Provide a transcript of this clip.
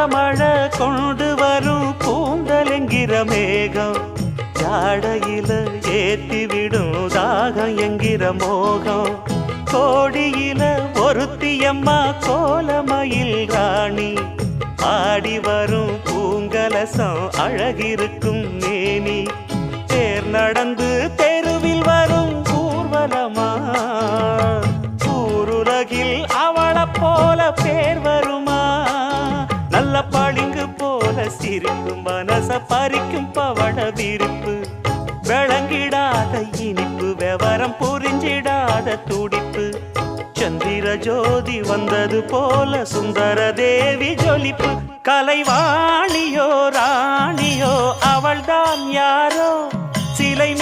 மழை கொண்டு வரும் கூந்தலெங்கிற மேகம். ஜாடையில ஏத்திவிடும் தாகம் என்கிற மோகம். கோடியில ஒருத்தியம்மா கோலமயில் ராணி. ஆடி வரும் பூங்கலசம் அழகிருக்கும் மேனி. தேர் நடந்து தெருவில் வரும் ஊர்வலமா. ஊருலகில் அவளைப் போல பேர் வரும் போல சிரிக்கும் மனச பறிக்கும் பவள விரிப்பு. விளங்கிடாத இனிப்பு விவரம் புரிஞ்சிடாத துடிப்பு. சந்திர ஜோதி வந்தது போல சுந்தர தேவி ஜொலிப்பு. கலைவாணியோ ராணியோ அவள்தான் யாரோ? சிலை